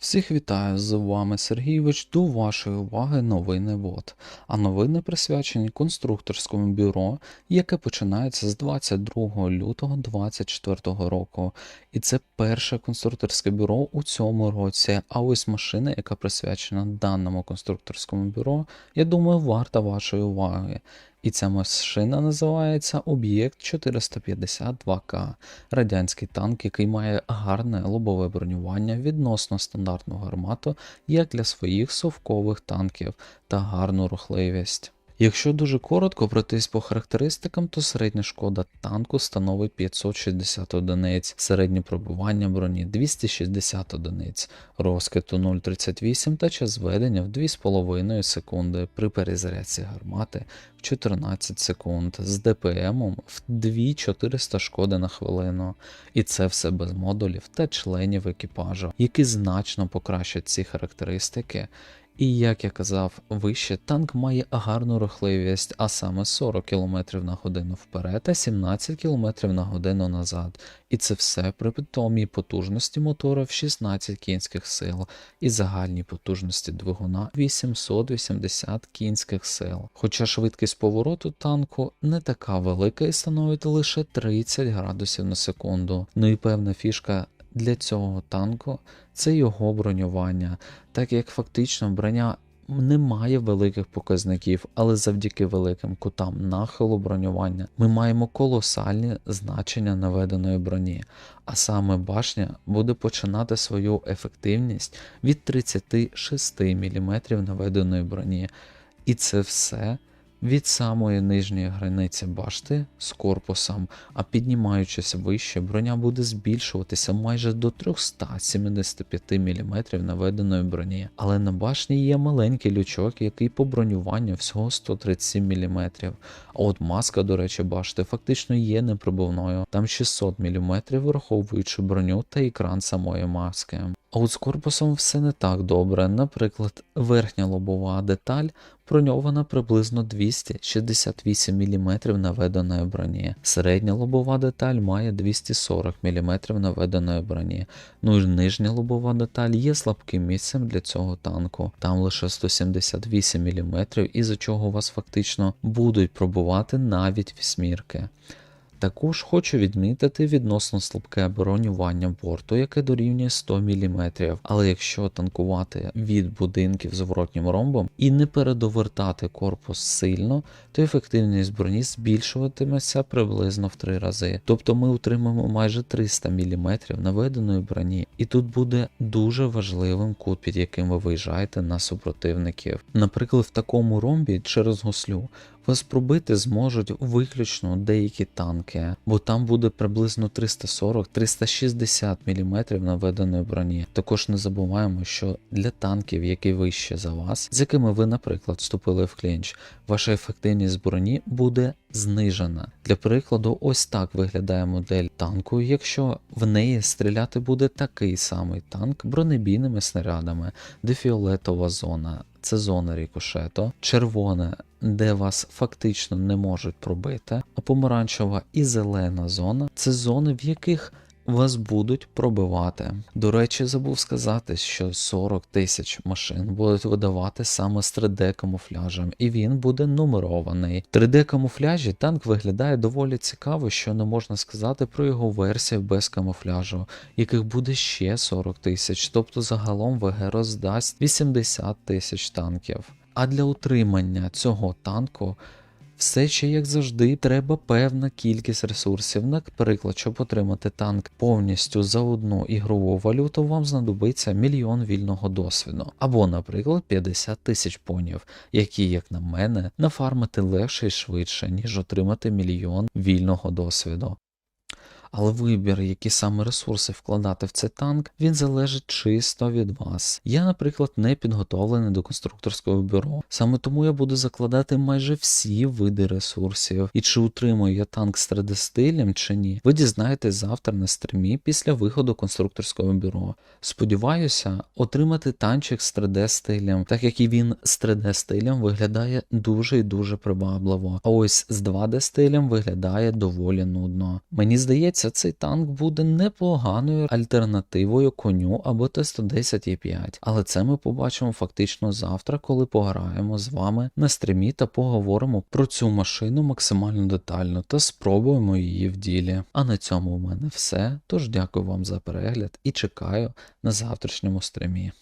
Всіх вітаю, з вами Сергійович. До вашої уваги новини ВОД. А новини присвячені конструкторському бюро, яке починається з 22 лютого 2024 року. І це перше конструкторське бюро у цьому році. А ось машина, яка присвячена даному конструкторському бюро, я думаю, варта вашої уваги. І ця машина називається Об'єкт 452К, радянський танк, який має гарне лобове бронювання відносно стандартного гармату, як для своїх совкових танків та гарну рухливість. Якщо дуже коротко пройтись по характеристикам, то середня шкода танку становить 560 одиниць, середнє пробування броні 260 одиниць, розкиту 0,38 та час зведення в 2,5 секунди при перезарядці гармати в 14 секунд з ДПМом в 2400 шкоди на хвилину. І це все без модулів та членів екіпажу, які значно покращать ці характеристики. І як я казав вище, танк має гарну рухливість, а саме 40 км на годину вперед та 17 км на годину назад. І це все при питомій потужності мотора в 16 кінських сил і загальній потужності двигуна 880 кінських сил. Хоча швидкість повороту танку не така велика і становить лише 30 градусів на секунду. Ну і певна фішка для цього танку це його бронювання, так як фактично броня не має великих показників, але завдяки великим кутам нахилу бронювання ми маємо колосальні значення наведеної броні. А саме башня буде починати свою ефективність від 36 мм наведеної броні. І це все від самої нижньої границі башти з корпусом, а піднімаючись вище, броня буде збільшуватися майже до 375 мм наведеної броні. Але на башні є маленький лючок, який по бронюванню всього 137 мм. А от маска, до речі, башти фактично є непробивною, там 600 мм, враховуючи броню та екран самої маски. А от з корпусом все не так добре. Наприклад, верхня лобова деталь броньована приблизно 268 мм наведеної броні. Середня лобова деталь має 240 мм наведеної броні. Ну і нижня лобова деталь є слабким місцем для цього танку. Там лише 178 мм, із-за чого вас фактично будуть пробувати навіть вісьмірки. Також хочу відмітити відносно слабке бронювання борту, яке дорівнює 100 мм. Але якщо танкувати від будинків зворотнім ромбом і не передовертати корпус сильно, то ефективність броні збільшуватиметься приблизно в 3 рази. Тобто ми отримаємо майже 300 мм наведеної броні, і тут буде дуже важливим кут, під яким ви виїжджаєте на супротивників. Наприклад, в такому ромбі через гуслю вас пробити зможуть виключно деякі танки, бо там буде приблизно 340-360 мм наведеної броні. Також не забуваємо, що для танків, які вище за вас, з якими ви, наприклад, вступили в клінч, ваша ефективність броні буде знижена. Для прикладу, ось так виглядає модель танку, якщо в неї стріляти буде такий самий танк бронебійними снарядами, де фіолетова зона. Це зона рікошету, червоне, де вас фактично не можуть пробити, а помаранчева і зелена зона це зони, в яких вас будуть пробивати. До речі, забув сказати, що 40 тисяч машин будуть видавати саме з 3D-камуфляжем, і він буде нумерований. В 3D-камуфляжі танк виглядає доволі цікаво, що не можна сказати про його версію без камуфляжу, яких буде ще 40 тисяч, тобто загалом ВГ роздасть 80 тисяч танків. А для утримання цього танку все ще, як завжди, треба певна кількість ресурсів. Наприклад, щоб отримати танк повністю за одну ігрову валюту, вам знадобиться мільйон вільного досвіду, або, наприклад, 50 тисяч понів, які, як на мене, нафармити легше і швидше, ніж отримати мільйон вільного досвіду. Але вибір, які саме ресурси вкладати в цей танк, він залежить чисто від вас. Я, наприклад, не підготовлений до конструкторського бюро. Саме тому я буду закладати майже всі види ресурсів. І чи утримую я танк з 3D стилем чи ні, ви дізнаєтесь завтра на стрімі після виходу конструкторського бюро. Сподіваюся, отримати танчик з 3D стилем, так як і він з 3D стилем виглядає дуже і дуже привабливо. А ось з 2D стилем виглядає доволі нудно. Мені здається здається, цей танк буде непоганою альтернативою коню або Т-110Е5. Але це ми побачимо фактично завтра, коли пограємо з вами на стрімі та поговоримо про цю машину максимально детально та спробуємо її в ділі. А на цьому у мене все. Тож дякую вам за перегляд і чекаю на завтрашньому стрімі.